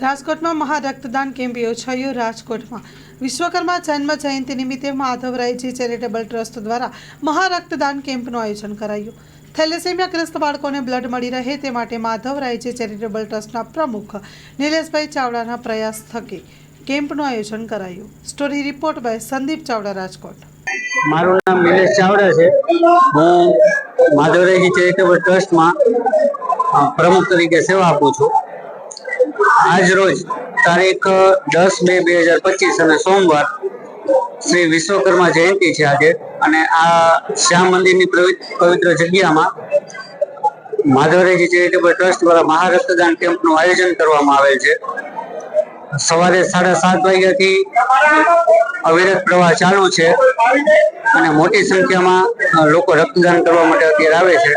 રાજકોટમાં મહારક્તદાન કેમ્પ યોજાયો રાજકોટમાં. વિશ્વકર્મા જન્મ જયંતિ નિમિત્તે માધવરાયજી ચેરિટેબલ ટ્રસ્ટ દ્વારા મહારક્તદાન કેમ્પનું આયોજન કરાયું. થેલેસેમિયાગ્રસ્ત બાળકોને બ્લડ મળી રહે તે માટે માધવરાયજી ચેરિટેબલ ટ્રસ્ટના પ્રમુખ નિલેશભાઈ ચાવડાના પ્રયાસ થકી કેમ્પનું આયોજન કરાયું. Story report by Sandeep Chavda, Rajkot. મારું નામ નિલેશ ચાવડા છે. હું માધવરાયજી ચેરિટેબલ ટ્રસ્ટમાં પ્રમુખ તરીકે સેવા આપું છું. આજ રોજ તારીખ દસ બે બે હજાર પચીસ અને સોમવાર શ્રી વિશ્વકર્મા જયંતિ છે આજે. અને આ શ્યામ મંદિરની પવિત્ર જગ્યામાં માધવરેજી ચેરિટેબલ ટ્રસ્ટ દ્વારા મહારક્તદાન કેમ્પનું આયોજન કરવામાં આવેલ છે. સવારે સાડા સાત વાગ્યાથી અવિરત પ્રવાહ ચાલુ છે અને મોટી સંખ્યામાં લોકો રક્તદાન કરવા માટે અત્યારે આવે છે.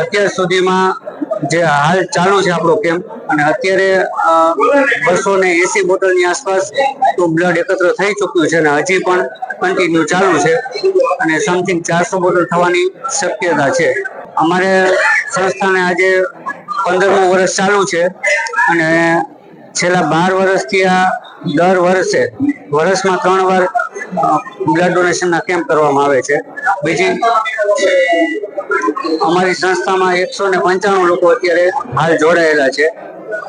અત્યાર સુધીમાં જે હાલ ચાલુ છે આપણો કેમ્પ અને અત્યારે બસો ને એસી બોટલની આસપાસ તો બ્લડ એકત્ર થઈ ચૂક્યું છે અને હજી પણ કન્ટિન્યુ ચાલુ છે અને સમથિંગ ચારસો બોટલ થવાની શક્યતા છે. અમારે સંસ્થાને આજે પંદરમું વર્ષ ચાલુ છે અને છેલ્લા બાર વર્ષથી આ દર વર્ષે, વર્ષમાં ત્રણ વાર બ્લડ ડોનેશનના કેમ્પ કરવામાં આવે છે. બીજી અમારી સંસ્થામાં એકસો ને પંચાણું લોકો અત્યારે હાલ જોડાયેલા છે.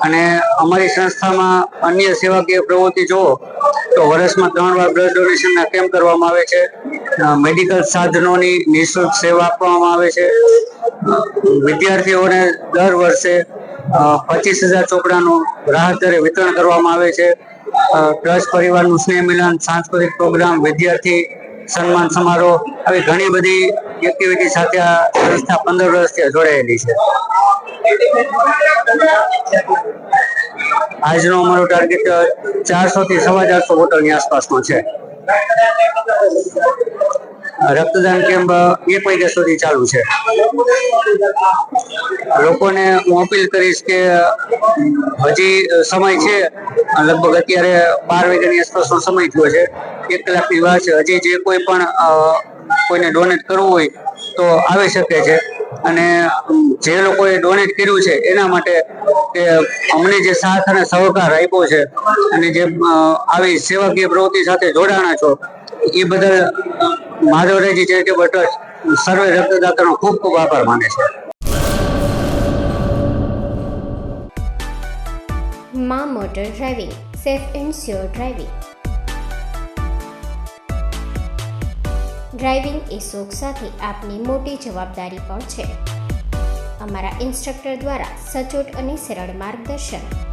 અને અમારી સંસ્થામાં અન્ય સેવાકીય પ્રવૃત્તિ જુઓ, તો વર્ષમાં ત્રણ વાર બ્લડ ડોનેશનના કેમ્પ કરવામાં આવે છે. મેડિકલ સાધનોની નિઃશુલ્ક સેવા આપવામાં આવે છે. વિદ્યાર્થીઓને દર વર્ષે પચીસ હજાર ચોપડાનું રાહત દરે વિતરણ કરવામાં આવે છે. ટ્રસ્ટ પરિવારનું સ્નેહ મિલન, સાંસ્કૃતિક પ્રોગ્રામ, વિદ્યાર્થી સન્માન સમારોહ. આવી ઘણી બધી એક્ટિવિટી સાથે આ સંસ્થા પંદર વર્ષથી જોડાયેલી છે. આજનો અમારો ટાર્ગેટ ચારસો થી સવા ચારસો બોટલની આસપાસનો છે. રક્તદાન કેમ્પ એક વાગ્યા સુધી ચાલુ છે. લોકોને હું અપીલ કરીશ કે હજી સમય છે, લગભગ અત્યારે બાર વાગ્યાની આસપાસનો સમય થયો છે. એક કલાકની વાર છે. હજી જે કોઈ પણ કોઈને ડોનેટ કરવું હોય તો આવી શકે છે. અને જે લોકોએ ડોનેટ કર્યું છે એના માટે કે અમને જે સાથ અને સહકાર આપ્યો છે અને જે આવી સેવાકીય પ્રવૃત્તિ સાથે જોડાણા છો, એ બદલ માધવરાયજી ચેરિટેબલ ટ્રસ્ટ સર્વે રક્તદાતાનો ખૂબ ખૂબ આભાર માને છે. માં motor driving, safe and sure driving. Driving એ શોખ સાથે આપની મોટી જવાબદારી પણ છે. અમારા ઇન્સ્ટ્રક્ટર દ્વારા સચોટ અને સરળ માર્ગદર્શન.